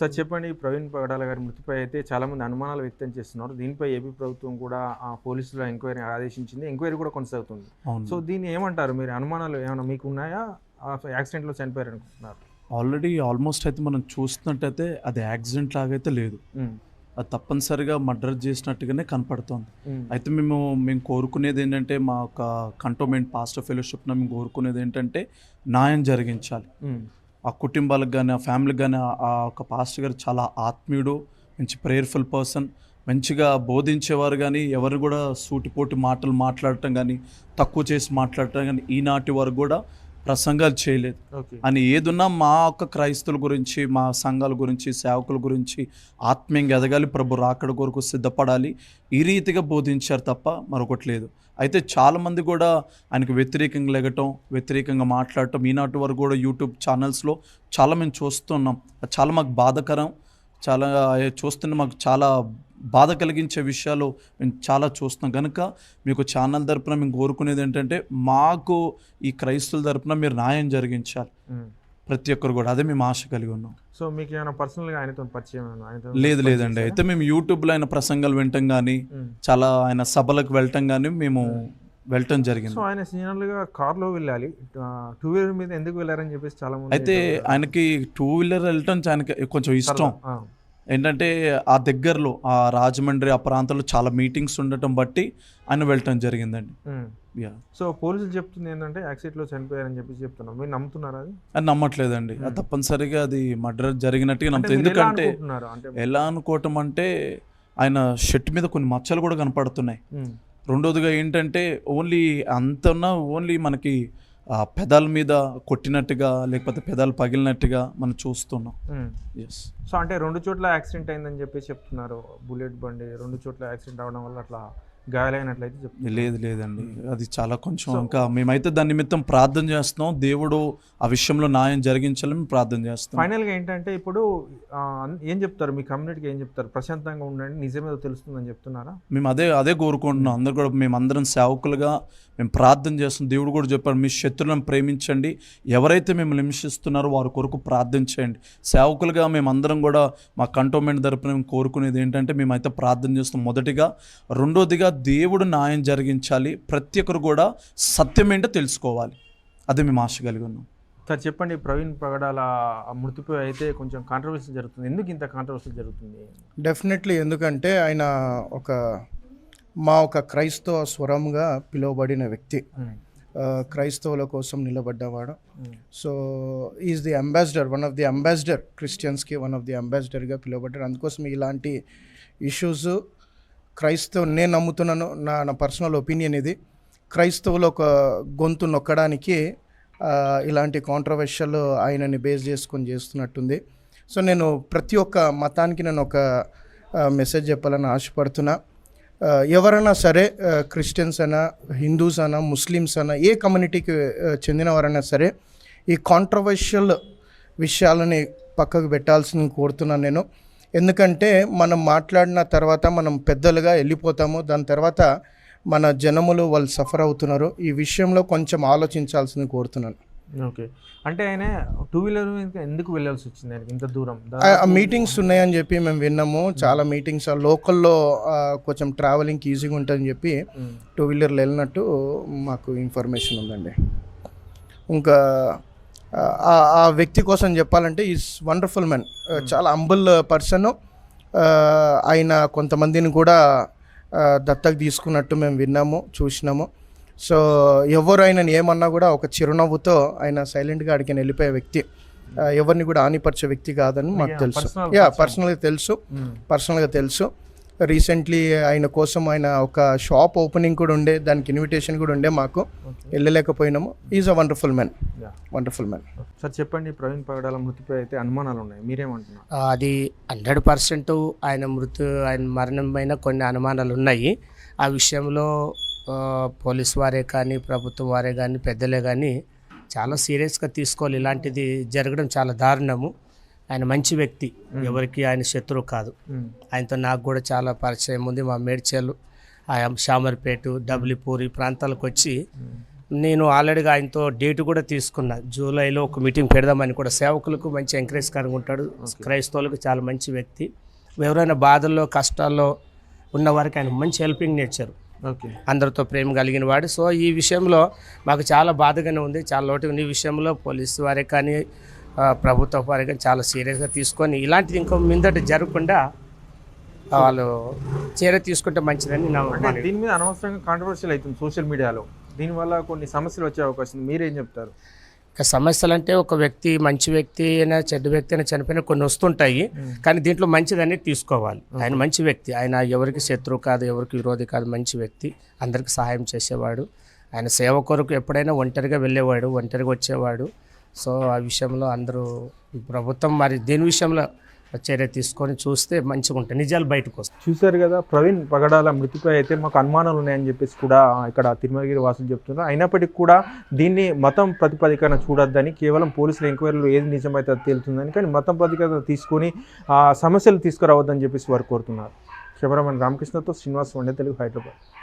Sir చెప్పండి. ప్రవీణ్ పగడాల గారి మృతిపై అయితే చాలా మంది అనుమానాలు వ్యక్తం చేస్తున్నారు. దీనిపై ఏపీ ప్రభుత్వం కూడా ఆ పోలీసుల ఎంక్వైరీ ఆదేశించింది. ఎంక్వైరీ కూడా కొనసాగుతుంది. సో దీన్ని ఏమంటారు? మీరు అనుమానాలు ఏమైనా మీకు ఉన్నాయా? యాక్సిడెంట్లో చనిపోయారు అనుకుంటున్నారు. ఆల్రెడీ ఆల్మోస్ట్ అయితే మనం చూస్తున్నట్టయితే అది యాక్సిడెంట్ లాగైతే లేదు. అది తప్పనిసరిగా మర్డర్ చేసినట్టుగానే కనపడుతోంది. అయితే మేము మేము కోరుకునేది ఏంటంటే మా యొక్క కంటోమెంట్ పాస్టర్ ఫెలోషిప్న మేము కోరుకునేది ఏంటంటే న్యాయం జరిగించాలి. ఆ కుటుంబాలకు కానీ ఆ ఫ్యామిలీకి కానీ ఆ ఒక పాస్టర్ గారు చాలా ఆత్మీయుడు మంచి ప్రేయర్ఫుల్ పర్సన్. మంచిగా బోధించేవారు కానీ ఎవరు కూడా సూటిపోటి మాటలు మాట్లాడటం కానీ తక్కువ చేసి మాట్లాడటం కానీ ఈనాటి వారు కూడా ప్రసంగాలు చేయలేదు. అని ఏదున్నా మా యొక్క క్రైస్తవుల గురించి మా సంఘాల గురించి సేవకుల గురించి ఆత్మీయంగా ఎదగాలి ప్రభు రాకడ కొరకు సిద్ధపడాలి ఈ రీతిగా బోధించారు తప్ప మరొకటి లేదు. అయితే చాలామంది కూడా ఆయనకు వ్యతిరేకంగా లెగటం వ్యతిరేకంగా మాట్లాడటం ఈనాటి వరకు కూడా యూట్యూబ్ ఛానల్స్లో చాలా మేము చూస్తున్నాం. చాలా మాకు బాధకరం చాలా చూస్తుంటే మాకు చాలా బాధ కలిగించే విషయాలు మేము చాలా చూస్తున్నాం. కనుక మీకు ఛానల్ తరపున మేము కోరుకునేది ఏంటంటే మాకు ఈ క్రైస్తువుల తరపున మీరు న్యాయం జరిగించాలి. ప్రతి ఒక్కరు కూడా అదే మేము ఆశ కలిగి ఉన్నాం. సో మీకు ఏమైనా పర్సనల్గా ఆయనతో పరిచయం లేదు లేదండి? అయితే మేము యూట్యూబ్లో ఆయన ప్రసంగాలు వినటం కానీ. చాలా ఆయన సభలకు వెళ్ళటం కానీ మేము వెళ్ళటం జరిగింది. సో ఆయన జనరల్గా కార్లో వెళ్ళాలి. టూ వీలర్ మీద ఎందుకు వెళ్ళారని చెప్పేసి చాలా అయితే ఆయనకి టూ వీలర్ వెళ్ళటం ఆయనకి కొంచెం ఇష్టం. ఏంటంటే ఆ దగ్గరలో ఆ రాజమండ్రి ఆ ప్రాంతంలో చాలా మీటింగ్స్ ఉండటం బట్టి ఆయన వెళ్ళటం జరిగిందండి. యా సో పోలీసులు చెప్తుంది ఏంటంటే యాక్సిడెంట్లో చనిపోయారని చెప్పేసి చెప్తున్నాం. మీరు నమ్ముతున్నారా అది? అది నమ్మట్లేదండి. అది తప్పనిసరిగా అది మర్డర్ జరిగినట్టుగా నమ్ముతుంది. ఎందుకంటే ఎలా అనుకోవటం అంటే ఆయన షర్ట్ మీద కొన్ని మచ్చలు కూడా కనపడుతున్నాయి. రెండోదిగా ఏంటంటే ఓన్లీ అంత ఉన్న ఓన్లీ మనకి పెదాల మీద కొట్టినట్టుగా లేకపోతే పెదాలు పగిలినట్టుగా మనం చూస్తున్నాం. ఎస్ సో అంటే రెండు చోట్ల యాక్సిడెంట్ అయిందని చెప్పేసి చెప్తున్నారు బుల్లెట్ బండి. రెండు చోట్ల యాక్సిడెంట్ అవడం వల్ల అట్లా గాయాలైనట్లయితే చెప్తున్నారు లేదు లేదండి. అది చాలా కొంచెం ఇంకా మేమైతే దాని నిమిత్తం ప్రార్థన చేస్తున్నాం. దేవుడు ఆ విషయంలో న్యాయం జరిగించాలని మేము ప్రార్థన చేస్తాం ఫైనల్గా ఏంటంటే ఇప్పుడు ఏం చెప్తారు? మీ కమ్యూనిటీకి ఏం చెప్తారు? ప్రశాంతంగా ఉండండి నిజమేదో తెలుస్తుందని చెప్తున్నారా? మేము అదే అదే కోరుకుంటున్నాం. అందరు కూడా మేము అందరం సేవకులుగా మేము ప్రార్థన చేస్తున్నాం. దేవుడు కూడా చెప్పాడు మీ శత్రులను ప్రేమించండి. ఎవరైతే మిమ్మల్ని హింసిస్తున్నారో వారి కొరకు ప్రార్థన చేయండి. సేవకులుగా మేమందరం కూడా మా కంటోన్మెంట్ తరపున మేము కోరుకునేది ఏంటంటే మేమైతే ప్రార్థన చేస్తాం మొదటిగా రెండోదిగా దేవుడు న్యాయం జరిగించాలి. ప్రతి ఒక్కరు కూడా సత్యం ఏంటో తెలుసుకోవాలి. అదే మేము ఆశ కలిగి ఉన్నాం. సార్ చెప్పండి ప్రవీణ్ పగడాల ఆ మృతిపై అయితే కొంచెం కాంట్రవర్సీ జరుగుతుంది. ఎందుకు ఇంత కాంట్రవర్సీ జరుగుతుంది? డెఫినెట్లీ ఎందుకంటే ఆయన ఒక మా ఒక క్రైస్తవ స్వరంగా పిలువబడిన వ్యక్తి. క్రైస్తవుల కోసం నిలబడ్డవాడు. So is the ambassador one of the ambassador క్రిస్టియన్స్కి one of the అంబాసిడర్గా పిలువబడ్డాడు. అందుకోసం ఇలాంటి ఇష్యూస్ క్రైస్తవ నేను నమ్ముతున్నాను నా నా పర్సనల్ ఒపీనియన్ ఇది. క్రైస్తవులు ఒక గొంతు నొక్కడానికి ఇలాంటి కాంట్రవర్షియల్ ఆయనని బేస్ చేసుకొని చేస్తున్నట్టుంది. సో నేను ప్రతి ఒక్క మతానికి నేను ఒక మెసేజ్ చెప్పాలని ఆశపడుతున్నా. ఎవరైనా సరే క్రిస్టియన్స్ అయినా హిందూస్ అయినా ముస్లిమ్స్ అయినా ఏ కమ్యూనిటీకి చెందినవారైనా సరే ఈ కాంట్రవర్షియల్ విషయాలని పక్కకు పెట్టాల్సింది కోరుతున్నాను నేను. ఎందుకంటే మనం మాట్లాడిన తర్వాత మనం పెద్దలుగా వెళ్ళిపోతాము. దాని తర్వాత మన జనములు వాళ్ళు సఫర్ అవుతున్నారు. ఈ విషయంలో కొంచెం ఆలోచించాల్సింది కోరుతున్నాను. ఓకే. అంటే ఆయన టూ వీలర్ ఎందుకు వెళ్ళాల్సి వచ్చింది ఆయనకి ఇంత దూరం? మీటింగ్స్ ఉన్నాయని చెప్పి మేము విన్నాము. చాలా మీటింగ్స్ లోకల్లో కొంచెం ట్రావెలింగ్కి ఈజీగా ఉంటుందని చెప్పి టూ వీలర్లు వెళ్ళినట్టు మాకు ఇన్ఫర్మేషన్ ఉందండి. ఇంకా ఆ వ్యక్తి కోసం చెప్పాలంటే ఈజ్ వండర్ఫుల్ మ్యాన్. చాలా అంబుల్ పర్సన్. ఆయన కొంతమందిని కూడా దత్తకు తీసుకున్నట్టు మేము విన్నాము చూసినాము. సో ఎవరు ఆయనని ఏమన్నా కూడా ఒక చిరునవ్వుతో ఆయన సైలెంట్గా అడిగిన వెళ్ళిపోయే వ్యక్తి ఎవరిని కూడా హానిపరిచే వ్యక్తి కాదని మాకు తెలుసు. యా. పర్సనల్గా తెలుసు. పర్సనల్గా తెలుసు. రీసెంట్లీ ఆయన కోసం ఆయన ఒక షాప్ ఓపెనింగ్ కూడా ఉండే దానికి ఇన్విటేషన్ కూడా ఉండే మాకు. వెళ్ళలేకపోయినాము. Is a wonderful man ya. Wonderful man sir చెప్పండి ప్రవీణ్ పగడాల మృతిపై అయితే అనుమానాలు ఉన్నాయి. మీరేమంటున్నారు? అది హండ్రెడ్ పర్సెంట్ ఆయన మృతి ఆయన మరణం పైన కొన్ని అనుమానాలు ఉన్నాయి. ఆ విషయంలో పోలీస్ వారే కానీ ప్రభుత్వం వారే కానీ పెద్దలే కానీ చాలా సీరియస్గా తీసుకోవాలి. ఇలాంటిది జరగడం చాలా దారుణము. ఆయన మంచి వ్యక్తి. ఎవరికి ఆయన శత్రువు కాదు. ఆయనతో నాకు కూడా చాలా పరిచయం ఉంది. మా మేడ్చల్ ఆ శామర్పేట డబ్లిపూర్ ఈ ప్రాంతాలకు వచ్చి నేను ఆల్రెడీగా ఆయనతో డేట్ కూడా తీసుకున్నా. జూలైలో ఒక మీటింగ్ పెడదామని కూడా సేవకులకు మంచి ఎంకరేజ్కరంగా ఉంటాడు. క్రైస్తవులకు చాలా మంచి వ్యక్తి. ఎవరైనా బాధల్లో కష్టాల్లో ఉన్న వారికి ఆయన మంచి హెల్పింగ్ నేర్చారు ఓకే. అందరితో ప్రేమ కలిగిన వాడు. సో ఈ విషయంలో మాకు చాలా బాధగానే ఉంది. చాలా లోటు ఈ విషయంలో పోలీసు వారే కానీ ప్రభుత్వ కానీ చాలా సీరియస్గా తీసుకొని ఇలాంటిది ఇంకో మీదట జరగకుండా వాళ్ళు చర్య తీసుకుంటే మంచిదని నా. దీని మీద అనవసరంగా కాంట్రవర్షియల్ అవుతుంది సోషల్ మీడియాలో. దీనివల్ల కొన్ని సమస్యలు వచ్చే అవకాశం ఉంది. మీరేం చెప్తారు? ఇక సమస్యలు అంటే ఒక వ్యక్తి మంచి వ్యక్తి అయినా చెడ్డ వ్యక్తి అయినా చనిపోయినా కొన్ని వస్తుంటాయి. కానీ దీంట్లో మంచిదని తీసుకోవాలి. ఆయన మంచి వ్యక్తి. ఆయన ఎవరికి శత్రువు కాదు ఎవరికి విరోధి కాదు మంచి వ్యక్తి. అందరికి సహాయం చేసేవాడు. ఆయన సేవ కొరకు ఎప్పుడైనా ఒంటరిగా వెళ్ళేవాడు ఒంటరిగా వచ్చేవాడు. సో ఆ విషయంలో అందరూ ప్రభుత్వం మరి దేని విషయంలో చర్య తీసుకొని చూస్తే మంచిగా ఉంటాయి. నిజాలు బయటకు వస్తాయి. చూశారు కదా ప్రవీణ్ పగడాల మృతిపై అయితే మాకు అనుమానాలు ఉన్నాయని చెప్పేసి కూడా ఇక్కడ తిరుమలగిరి వాసులు చెప్తున్నారు. అయినప్పటికీ కూడా దీన్ని మతం ప్రతిపాదికన చూడొద్దని కేవలం పోలీసుల ఎంక్వైరీలో ఏది నిజమైతే అది తేలుతుందని కానీ మతం ప్రతిపాదికన తీసుకొని ఆ సమస్యలు తీసుకురావద్దని చెప్పేసి వారు కోరుతున్నారు. కెమెరామెన్ రామకృష్ణతో శ్రీనివాస్ వండే తెలుగు హైదరాబాద్.